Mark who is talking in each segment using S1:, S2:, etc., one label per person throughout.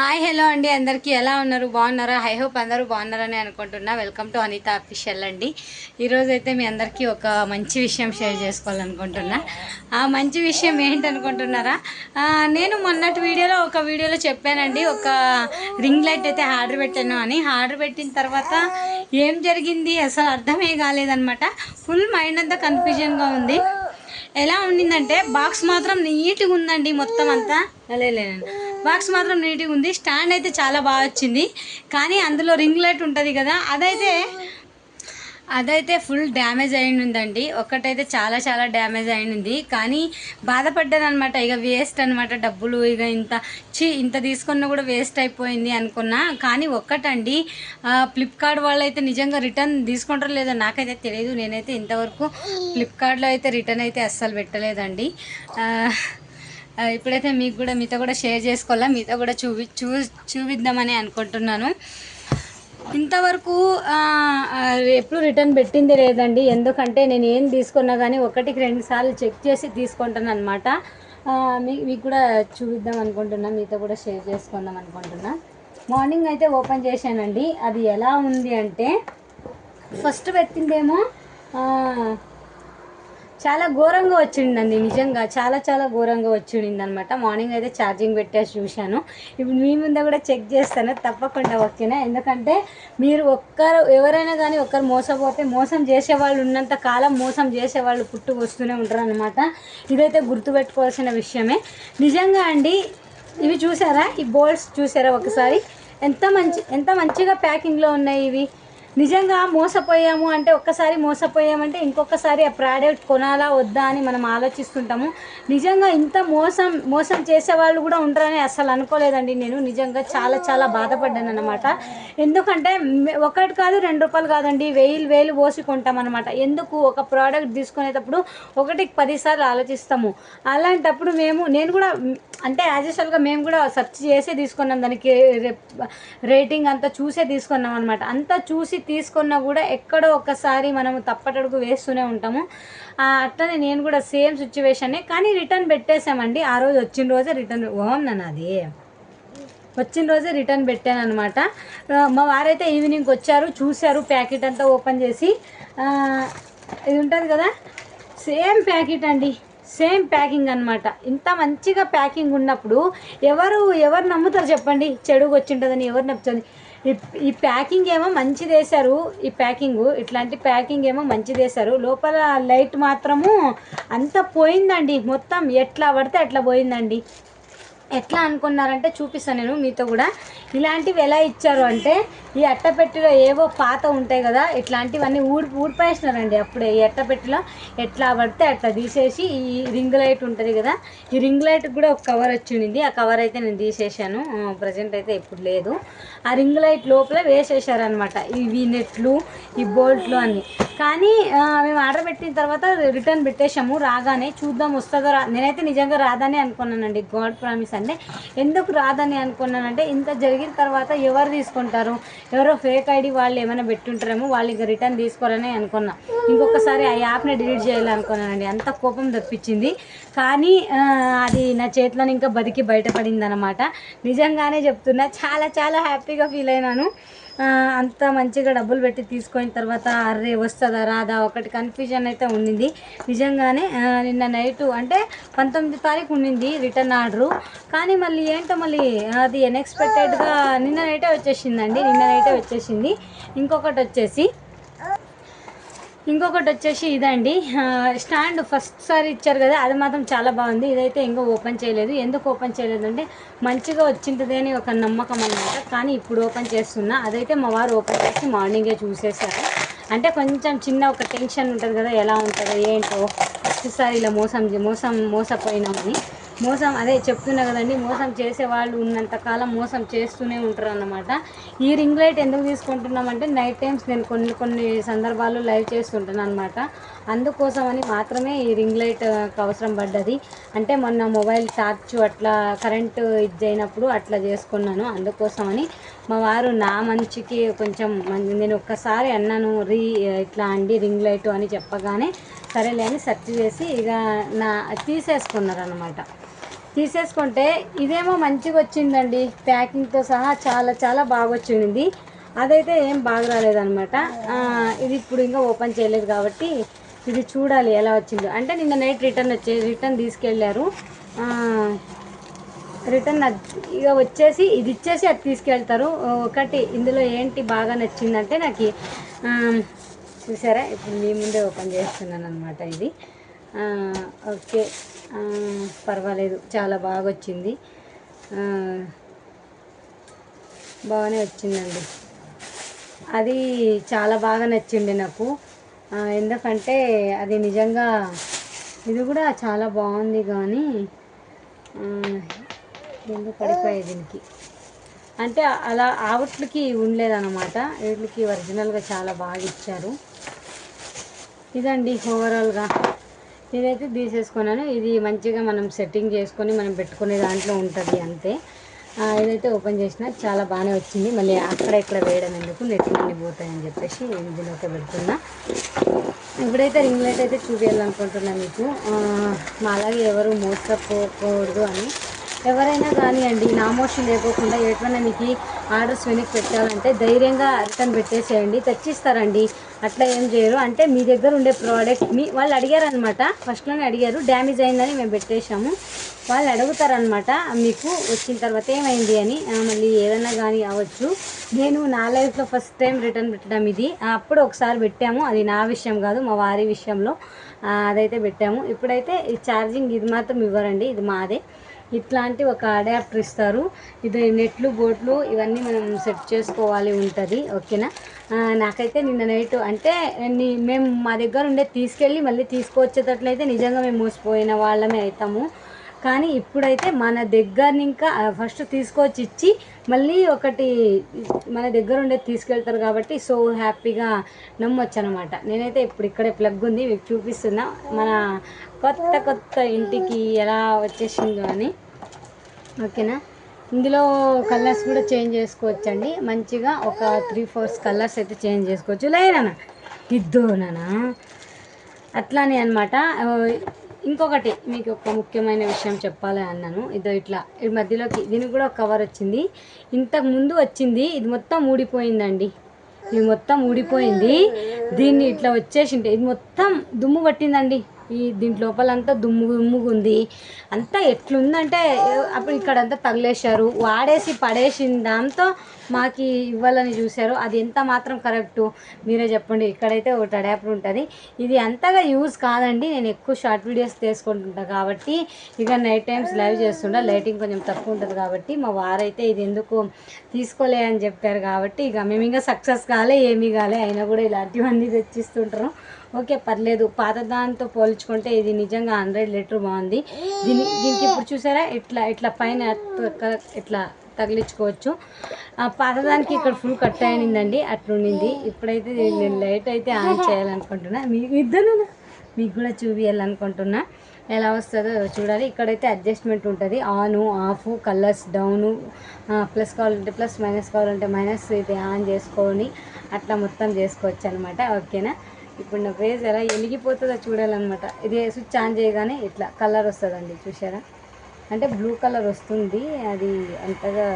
S1: Hi hello అండి. అందరికీ ఎలా ఉన్నారు? బాగున్నారా? ఐ హోప్ అందరూ బాగున్నారని అనుకుంటున్నా. వెల్కమ్ టు అనిత అఫీషియల్ అండి. ఈరోజు అయితే మీ అందరికీ ఒక మంచి విషయం షేర్ చేసుకోవాలనుకుంటున్నా. ఆ మంచి విషయం ఏంటనుకుంటున్నారా? నేను మొన్నటి వీడియోలో ఒక వీడియోలో చెప్పానండి. ఒక రింగ్ లైట్ అయితే ఆర్డర్ పెట్టాను అని. ఆర్డర్ పెట్టిన తర్వాత ఏం జరిగింది? అసలు అర్థమే కాలేదనమాట ఫుల్ మైండ్ అంతా కన్ఫ్యూజన్గా ఉంది. ఎలా ఉండిందంటే బాక్స్ మాత్రం నీట్గా ఉందండి మొత్తం అంతా. లేలేనండి బాక్స్ మాత్రం నీట్గా ఉంది. స్టాండ్ అయితే చాలా బాగా వచ్చింది. కానీ అందులో రింగ్ లైట్ ఉంటుంది కదా అదైతే అదైతే ఫుల్ డ్యామేజ్ అయినుందండి ఉందండి ఒక్కటైతే చాలా చాలా డ్యామేజ్ అయినుంది కానీ బాధపడ్డాను అనమాట ఇక వేస్ట్ అనమాట డబ్బులు. ఇక ఇంత చి ఇంత తీసుకున్నా కూడా వేస్ట్ అయిపోయింది అనుకున్నా. కానీ ఒక్కటండి ఫ్లిప్కార్ట్ వాళ్ళు అయితే నిజంగా రిటర్న్ తీసుకుంటారో లేదో నాకైతే తెలియదు నేనైతే ఇంతవరకు ఫ్లిప్కార్ట్లో అయితే రిటర్న్ అయితే అస్సలు పెట్టలేదండి. ఇప్పుడైతే మీకు కూడా మీతో కూడా షేర్ చేసుకోవాలా? మీతో కూడా చూపి చూ చూపిద్దామని అనుకుంటున్నాను. ఇంతవరకు ఎప్పుడు రిటర్న్ పెట్టింది లేదండి. ఎందుకంటే నేను ఏం తీసుకున్నా కానీ ఒకటికి రెండు సార్లు చెక్ చేసి తీసుకుంటాను అనమాట మీకు మీకు కూడా చూపిద్దాం అనుకుంటున్నా. మీతో కూడా షేర్ చేసుకుందాం అనుకుంటున్నా. మార్నింగ్ అయితే ఓపెన్ చేశానండి. అది ఎలా ఉంది అంటే ఫస్ట్ పెట్టిందేమో చాలా ఘోరంగా వచ్చిండండి నిజంగా. చాలా చాలా ఘోరంగా వచ్చిండింది అనమాట మార్నింగ్ అయితే ఛార్జింగ్ పెట్టేసి చూశాను. ఇప్పుడు మీ ముందు కూడా చెక్ చేస్తాను తప్పకుండా ఓకేనా? ఎందుకంటే మీరు ఒక్కరు ఎవరైనా కానీ ఒక్కరు మోసపోతే మోసం చేసేవాళ్ళు ఉన్నంత కాలం మోసం చేసేవాళ్ళు పుట్టు వస్తూనే ఉంటారు అనమాట ఇదైతే గుర్తుపెట్టుకోవాల్సిన విషయమే. నిజంగా అండి ఇవి చూసారా? ఈ బోల్డ్స్ చూసారా ఒకసారి? ఎంత మంచి ఎంత మంచిగా ప్యాకింగ్లో ఉన్నాయి ఇవి? నిజంగా మోసపోయాము అంటే ఒక్కసారి మోసపోయామంటే ఇంకొకసారి ఆ ప్రోడక్ట్ కొనాలా వద్దా అని మనం ఆలోచిస్తుంటాము. నిజంగా ఇంత మోసం మోసం చేసే వాళ్ళు కూడా ఉంటారని అసలు అనుకోలేదండి నేను. నిజంగా చాలా చాలా బాధపడ్డాను అనమాట ఎందుకంటే ఒకటి కాదు రెండు రూపాయలు కాదండి. వేలు వేలు పోసి కొంటాం అనమాట ఎందుకు? ఒక ప్రోడక్ట్ తీసుకునేటప్పుడు ఒకటికి పదిసార్లు ఆలోచిస్తాము. అలాంటప్పుడు మేము నేను కూడా అంటే యాజ్ యూజువల్గా మేము కూడా సెర్చ్ చేసే తీసుకున్నాం. దానికి రేటింగ్ అంతా చూసే తీసుకున్నాం అనమాట అంతా చూసి తీసుకున్నా కూడా ఎక్కడో ఒక్కసారి మనము తప్పటడుగు వేస్తూనే ఉంటాము. అట్లనే నేను కూడా సేమ్ సిచ్యువేషనే కానీ రిటర్న్ పెట్టేశామండి. ఆ రోజు వచ్చిన రోజే రిటర్న్ ఓం నాది వచ్చిన రోజే రిటర్న్ పెట్టాను అనమాట మా వారైతే ఈవినింగ్ వచ్చారు చూశారు ప్యాకెట్ అంతా ఓపెన్ చేసి. ఇది ఉంటుంది కదా? సేమ్ ప్యాకెట్ అండి. సేమ్ ప్యాకింగ్ అన్నమాట. ఇంత మంచిగా ప్యాకింగ్ ఉన్నప్పుడు ఎవరు ఎవరు నమ్ముతారు చెప్పండి? చెడుగు వచ్చింటుందని ఎవరు నప్పుతుంది ఈ ఈ ప్యాకింగ్ ఏమో మంచిది వేశారు ఈ ప్యాకింగ్ ఇట్లాంటి ప్యాకింగ్ ఏమో మంచిది వేశారు లోపల లైట్ మాత్రము అంత పోయిందండి. మొత్తం ఎట్లా పడితే అట్లా పోయిందండి. ఎట్లా అనుకున్నారంటే చూపిస్తాను నేను మీతో కూడా. ఇలాంటివి ఎలా ఇచ్చారు అంటే ఈ అట్టపెట్టెలో ఏవో పాత ఉంటాయి కదా ఇట్లాంటివన్నీ ఊడి ఊడిపేసినారండి అప్పుడే. ఈ అట్టపెట్టెలో ఎట్లా పడితే అట్లా తీసేసి ఈ రింగ్ లైట్ ఉంటుంది కదా ఈ రింగ్ లైట్ కూడా ఒక కవర్ వచ్చింది ఆ కవర్ అయితే నేను తీసేసాను. ప్రజెంట్ అయితే ఇప్పుడు లేదు. ఆ రింగ్ లైట్ లోపల వేసేసారనమాట ఇవి నెట్లు ఈ బోల్ట్లు అన్నీ. కానీ మేము ఆర్డర్ పెట్టిన తర్వాత రిటర్న్ పెట్టేశాము రాగానే చూద్దాం వస్తుందో రా నేనైతే నిజంగా రాదని అనుకున్నానండి. గాడ్ ప్రామిస్ అంటే ఎందుకు రాదని అనుకున్నానంటే ఇంత జరిగిన తర్వాత ఎవరు తీసుకుంటారు? ఎవరో ఫేక్ ఐడి వాళ్ళు ఏమైనా పెట్టుంటారేమో వాళ్ళు ఇక రిటర్న్ తీసుకోవాలని అనుకున్నా. ఇంకొకసారి ఆ యాప్ని డిలీట్ చేయాలనుకున్నానండి. అంత కోపం తప్పించింది. కానీ అది నా చేతిలో ఇంకా బతికి బయటపడింది అనమాట నిజంగానే చెప్తున్నా చాలా చాలా హ్యాపీగా ఫీల్ అయినాను. అంత మంచిగా డబ్బులు పెట్టి తీసుకున్న తర్వాత అర్రే వస్తుందా రాదా ఒకటి కన్ఫ్యూజన్ అయితే ఉండింది నిజంగానే నిన్న నైట్ అంటే పంతొమ్మిది తారీఖు ఉండింది రిటర్న్ ఆర్డరు కానీ మళ్ళీ ఏంటో మళ్ళీ అది అన్ఎక్స్పెక్టెడ్గా నిన్న నైటే వచ్చేసిందండి నిన్న నైటే వచ్చేసింది. ఇంకొకటి వచ్చేసి ఇంకొకటి వచ్చేసి ఇదండి. స్టాండ్ ఫస్ట్ సారి ఇచ్చారు కదా అది మాత్రం చాలా బాగుంది. ఇదైతే ఇంకా ఓపెన్ చేయలేదు. ఎందుకు ఓపెన్ చేయలేదు అంటే మంచిగా వచ్చింటుంది అని ఒక నమ్మకం అనమాట కానీ ఇప్పుడు ఓపెన్ చేస్తున్నా. అదైతే మా వారు ఓపెన్ చేసి మార్నింగే చూసేసారు అంటే కొంచెం చిన్న ఒక టెన్షన్ ఉంటుంది కదా ఎలా ఉంటుందో ఏంటో. ఫస్ట్సారి ఇలా మోసం మోసం మోసపోయినామని. మోసం అదే చెప్తున్నా కదండి మోసం చేసే వాళ్ళు ఉన్నంతకాలం మోసం చేస్తూనే ఉంటారు అన్నమాట ఈ రింగ్ లైట్ ఎందుకు తీసుకుంటున్నామంటే నైట్ టైమ్స్ నేను కొన్ని కొన్ని సందర్భాల్లో లైవ్ చేస్తుంటాను అనమాట అందుకోసమని మాత్రమే ఈ రింగ్ లైట్ అవసరం పడ్డది. అంటే మొన్న మొబైల్ టార్చ్ అట్లా కరెంటు ఇది అయినప్పుడు అట్లా చేసుకున్నాను. అందుకోసమని మా వారు నా మంచికి కొంచెం మం- నేను ఒక్కసారి అన్నాను రీ ఇట్లా అండి రింగ్ లైట్ అని చెప్పగానే సరేలే అని సెర్చ్ చేసి ఇక నా తీసేసుకున్నారు అనమాట తీసేసుకుంటే ఇదేమో మంచిగా వచ్చిందండి. ప్యాకింగ్తో సహా చాలా చాలా బాగా వచ్చింది. అదైతే ఏం బాగా రాలేదనమాట ఇది ఇప్పుడు ఇంకా ఓపెన్ చేయలేదు కాబట్టి ఇది చూడాలి ఎలా వచ్చిందో. అంటే నిన్న నైట్ రిటర్న్ వచ్చే రిటర్న్ తీసుకెళ్ళారు రిటర్న్ ఇక వచ్చేసి ఇది ఇచ్చేసి అది తీసుకెళ్తారు. ఒకటి ఇందులో ఏంటి బాగా నచ్చిందంటే నాకు చూసారా? ఇప్పుడు మీ ముందే ఓపెన్ చేస్తున్నాను అనమాట ఇది. ఓకే. పర్వాలేదు. చాలా బాగా వచ్చింది బాగానే వచ్చిందండి. అది చాలా బాగా నచ్చింది నాకు. ఎందుకంటే అది నిజంగా ఇది కూడా చాలా బాగుంది కానీ ఎందుకు పడిపోయాయి దీనికి? అంటే అలా ఆవుట్లకి ఉండలేదన్నమాట. వీటికి ఒరిజినల్గా చాలా బాగా ఇచ్చారు. ఇదండి ఓవరాల్గా నేనైతే తీసేసుకున్నాను. ఇది మంచిగా మనం సెట్టింగ్ చేసుకొని మనం పెట్టుకునే దాంట్లో ఉంటుంది అంతే. ఇదైతే ఓపెన్ చేసిన. చాలా బాగానే వచ్చింది. మళ్ళీ అక్కడ ఇక్కడ వేయడం ఎందుకు? నెట్లన్నీ పోతాయని చెప్పేసి ఇందులోకి పెడుతున్నా. ఇప్పుడైతే రింగ్ లైట్ అయితే చూపించాలనుకుంటున్నాను మీకు. మా అలాగే ఎవరు మోసపోకూడదు అని ఎవరైనా కానివ్వండి నామోషన్ లేకోకుండా ఎటువైనా మీకు ఆర్డర్స్ వెనక్కి పెట్టాలంటే ధైర్యంగా రిటర్న్ పెట్టేసేయండి తెచ్చిస్తారండి. అట్లా ఏం చేయరు. అంటే మీ దగ్గర ఉండే ప్రోడక్ట్ మీ వాళ్ళు అడిగారు అనమాట ఫస్ట్లోనే అడిగారు డ్యామేజ్ అయిందని మేము పెట్టేశాము. వాళ్ళు అడుగుతారనమాట మీకు వచ్చిన తర్వాత ఏమైంది? అని. మళ్ళీ ఏదైనా కానీ అవ్వచ్చు. నేను నా లైఫ్లో ఫస్ట్ టైం రిటర్న్ పెట్టడం ఇది. అప్పుడు ఒకసారి పెట్టాము. అది నా విషయం కాదు మా వారి విషయంలో అదైతే పెట్టాము. ఇప్పుడైతే ఈ ఛార్జింగ్ ఇది మాత్రం ఇవ్వరండి ఇది మాదే. ఇట్లాంటి ఒక అడాప్టర్ ఇస్తారు. ఇది నెట్లు బోట్లు ఇవన్నీ మనం సెట్ చేసుకోవాలి ఉంటుంది ఓకేనా? నాకైతే నిన్న నైట్ అంటే నీ- మేము మా దగ్గర ఉండే తీసుకెళ్ళి మళ్ళీ తీసుకొచ్చేటట్లయితే నిజంగా మేము మోసపోయిన వాళ్ళమే అవుతాము. కానీ ఇప్పుడైతే మన దగ్గర ఇంకా ఫస్ట్ తీసుకొచ్చి ఇచ్చి మళ్ళీ ఒకటి మన దగ్గర ఉండేది తీసుకెళ్తారు కాబట్టి సో హ్యాపీగా నమ్మొచ్చు అనమాట నేనైతే ఇప్పుడు ఇక్కడే ప్లగ్ ఉంది మీకు చూపిస్తున్నా. మన కొత్త కొత్త ఇంటికి ఎలా వచ్చేసిందో అని. ఓకేనా? ఇందులో కలర్స్ కూడా చేంజ్ చేసుకోవచ్చండి. మంచిగా ఒక త్రీ ఫోర్స్ కలర్స్ అయితే చేంజ్ చేసుకోవచ్చు. లేనా ఇద్దోనా అట్లానే అనమాట ఇంకొకటి మీకు ఒక ముఖ్యమైన విషయం చెప్పాలి అన్నాను. ఇదో ఇట్లా ఈ మధ్యలోకి దీనికి కూడా ఒక కవర్ వచ్చింది. ఇంతకు ముందు వచ్చింది ఇది మొత్తం ఊడిపోయిందండి. ఇది మొత్తం ఊడిపోయింది. దీన్ని ఇట్లా వచ్చేసింటే ఇది మొత్తం దుమ్ము పట్టిందండి. ఈ దీంట్ లోపలంతా దుమ్ము దుమ్ముగా ఉంది. అంతా ఎట్లుందంటే అప్పుడు ఇక్కడ అంతా తగిలేశారు. వాడేసి పడేసిన దాంతో మాకి ఇవ్వాలని చూశారు అది ఎంత మాత్రం కరెక్టు మీరే చెప్పండి. ఇక్కడైతే ఒకటి అడాప్టర్ ఉంటుంది. ఇది అంతగా యూజ్ కాదండి. నేను ఎక్కువ షార్ట్ వీడియోస్ తీసుకుంటుంటా కాబట్టి ఇక నైట్ టైమ్స్ లైవ్ చేస్తుంటా. లైటింగ్ కొంచెం తక్కువ ఉంటుంది కాబట్టి మా వారైతే ఇది ఎందుకు తీసుకోలే అని చెప్పారు కాబట్టి ఇక మేము ఇంకా సక్సెస్ కాలే ఏమీ కాలే అయినా కూడా ఇలాంటివన్నీ తెచ్చిస్తుంటారు. ఓకే పర్లేదు. పాత దాంతో పోల్చుకుంటే ఇది నిజంగా హండ్రెడ్ లీటర్ బాగుంది. దీని దీనికి ఇప్పుడు చూసారా? ఇట్లా ఇట్లా పైన ఇట్లా తగిలించుకోవచ్చు. ఆ పాతదానికి ఇక్కడ ఫుల్ కట్ అయినిందండి అట్లుండింది ఇప్పుడైతే నేను లైట్ అయితే ఆన్ చేయాలనుకుంటున్నా. మీకు ఇద్దరు మీకు కూడా చూపించాలనుకుంటున్నా ఎలా వస్తుందో చూడాలి. ఇక్కడైతే అడ్జస్ట్మెంట్ ఉంటుంది. On off colours down plus కావాలంటే ప్లస్ మైనస్ కావాలంటే మైనస్ ఇది ఆన్ చేసుకొని అట్లా మొత్తం చేసుకోవచ్చు అనమాట ఓకేనా ఇప్పుడు నా ఫేస్ ఎలా వెలిగిపోతుందో చూడాలన్నమాట. ఇది స్విచ్ ఆన్ చేయగానే ఇట్లా కలర్ వస్తుందండి. చూసారా అంటే బ్లూ కలర్ వస్తుంది. అది అంతగా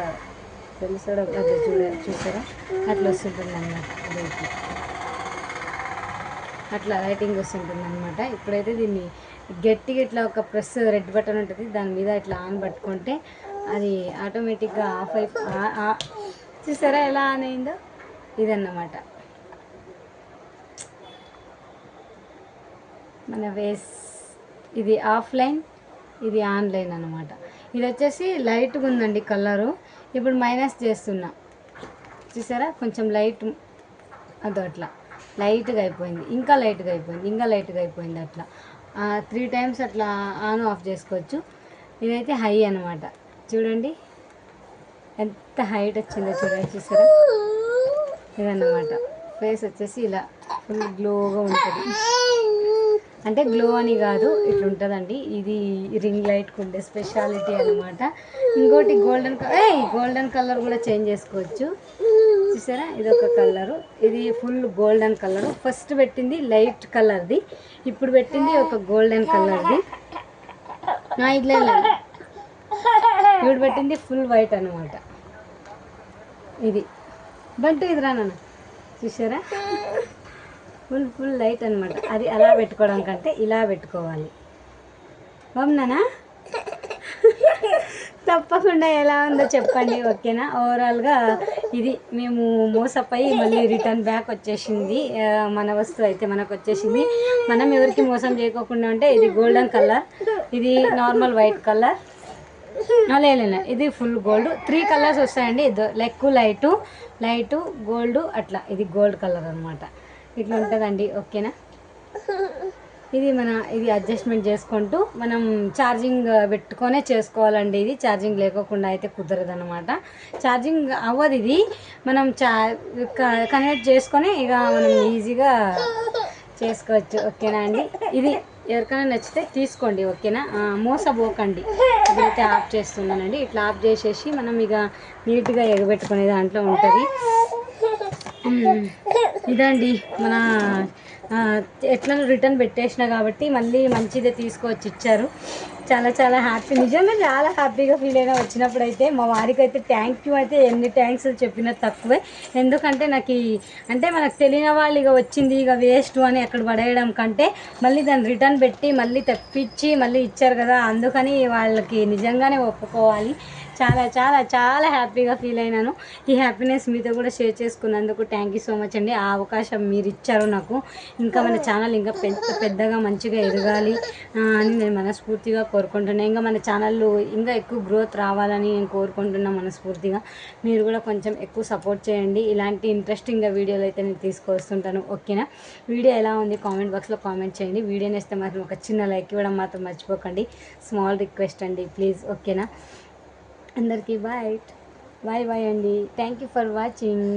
S1: తెలుసడం అది చూడ చూసారా? అట్లా వస్తుంటుంది అన్నమాట అట్లా లైటింగ్ వస్తుంటుంది అనమాట ఇప్పుడైతే దీన్ని గట్టిగా ఇట్లా ఒక ప్రెస్ రెడ్ బటన్ ఉంటుంది. దాని మీద ఇట్లా ఆన్ పట్టుకుంటే అది ఆటోమేటిక్గా ఆఫ్ అయి చూసారా ఎలా ఆన్ అయిందో? ఇదన్నమాట. మన వేస్ ఇది ఆఫ్లైన్. ఇది ఆన్లైన్ అనమాట ఇది వచ్చేసి లైట్గా ఉందండి కలరు. ఇప్పుడు మైనస్ చేస్తున్నా. చూసారా? కొంచెం లైట్ అదో అట్లా. లైట్గా అయిపోయింది. ఇంకా లైట్గా అయిపోయింది. ఇంకా లైట్గా అయిపోయింది అట్లా. త్రీ టైమ్స్ అట్లా ఆన్ ఆఫ్ చేసుకోవచ్చు. ఇదైతే హై అనమాట చూడండి. ఎంత హైట్ వచ్చిందో చూడండి. చూసారా? ఇదన్నమాట. ఫేస్ వచ్చేసి ఇలా ఫుల్ గ్లోగా ఉంటుంది. అంటే గ్లో అని కాదు ఇట్లా ఉంటుందండి ఇది రింగ్ లైట్కి ఉండే స్పెషాలిటీ అనమాట ఇంకోటి గోల్డెన్ ఏ గోల్డెన్ కలర్ కూడా చేంజ్ చేసుకోవచ్చు. చూసారా? ఇది ఒక కలరు ఇది ఫుల్ గోల్డెన్ కలర్ ఫస్ట్ పెట్టింది లైట్ కలర్ది ఇప్పుడు పెట్టింది ఒక గోల్డెన్ కలర్ది ఇట్లా ఇప్పుడు పెట్టింది ఫుల్ వైట్ అనమాట ఇది. బంటు ఇది రానన్న చూసారా? ఫుల్ ఫుల్ లైట్ అనమాట అది అలా పెట్టుకోవడం కంటే ఇలా పెట్టుకోవాలి. బాగున్నానా? తప్పకుండా ఎలా ఉందో చెప్పండి ఓకేనా? ఓవరాల్గా ఇది మేము మోసపోయి మళ్ళీ రిటర్న్ బ్యాక్ వచ్చేసింది. మన వస్తువు అయితే మనకు వచ్చేసింది. మనం ఎవరికి మోసం చేయకోకుండా ఉంటే ఇది గోల్డెన్ కలర్ ఇది నార్మల్ వైట్ కలర్. లేదు ఇది ఫుల్ గోల్డ్. త్రీ కలర్స్ వస్తాయండి. ఇది లెక్కు లైటు లైటు గోల్డ్ అట్లా. ఇది గోల్డ్ కలర్ అనమాట ఇట్లా ఉంటుందండి ఓకేనా? ఇది మన ఇది అడ్జస్ట్మెంట్ చేసుకుంటూ మనం ఛార్జింగ్ పెట్టుకొనే చేసుకోవాలండి ఇది. ఛార్జింగ్ లేకోకుండా అయితే కుదరదు అనమాట ఛార్జింగ్ అవ్వదు ఇది. మనం చా కనెక్ట్ చేసుకొని ఇక మనం ఈజీగా చేసుకోవచ్చు ఓకేనా అండి? ఇది ఎవరికైనా నచ్చితే తీసుకోండి ఓకేనా? మోసపోకండి. ఇదైతే ఆఫ్ చేస్తున్నానండి. ఇట్లా ఆఫ్ చేసేసి మనం ఇక నీట్గా ఎగబెట్టుకునే దాంట్లో ఉంటుంది. ఇదండి మన ఎట్లనో రిటర్న్ పెట్టేసిన కాబట్టి మళ్ళీ మంచిదే తీసుకొచ్చి ఇచ్చారు. చాలా చాలా హ్యాపీ. నిజంగా చాలా హ్యాపీగా ఫీల్ అయినా వచ్చినప్పుడు అయితే మా వారికి అయితే థ్యాంక్ యూ అయితే ఎన్ని థ్యాంక్స్ చెప్పినా తక్కువే. ఎందుకంటే నాకు ఈ అంటే మనకు తెలియని వాళ్ళు ఇక వచ్చింది ఇక వేస్ట్ అని అక్కడ పడేయడం కంటే మళ్ళీ దాన్ని రిటర్న్ పెట్టి మళ్ళీ తెప్పించి మళ్ళీ ఇచ్చారు కదా. అందుకని వాళ్ళకి నిజంగానే ఒప్పుకోవాలి. చాలా చాలా చాలా హ్యాపీగా ఫీల్ అయినాను. ఈ హ్యాపీనెస్ మీతో కూడా షేర్ చేసుకున్నందుకు థ్యాంక్ యూ సో మచ్ అండి. ఆ అవకాశం మీరు ఇచ్చారు నాకు. ఇంకా మన ఛానల్ ఇంకా పెద్ద పెద్దగా మంచిగా ఎదగాలి అని నేను మనస్ఫూర్తిగా కోరుకుంటున్నాను ఇంకా మన ఛానల్ ఇంకా ఎక్కువ గ్రోత్ రావాలని నేను కోరుకుంటున్నాను మనస్ఫూర్తిగా. మీరు కూడా కొంచెం ఎక్కువ సపోర్ట్ చేయండి. ఇలాంటి ఇంట్రెస్టింగ్గా వీడియోలు అయితే నేను తీసుకొస్తుంటాను. ఓకేనా వీడియో ఎలా ఉంది? కామెంట్ బాక్స్లో కామెంట్ చేయండి. వీడియో నేస్తే మాత్రం ఒక చిన్న లైక్ ఇవ్వడం మాత్రం మర్చిపోకండి. స్మాల్ రిక్వెస్ట్ అండి. ప్లీజ్ ఓకేనా అందరికీ బాయ్ బాయ్ బాయ్ అండి. Thank you for watching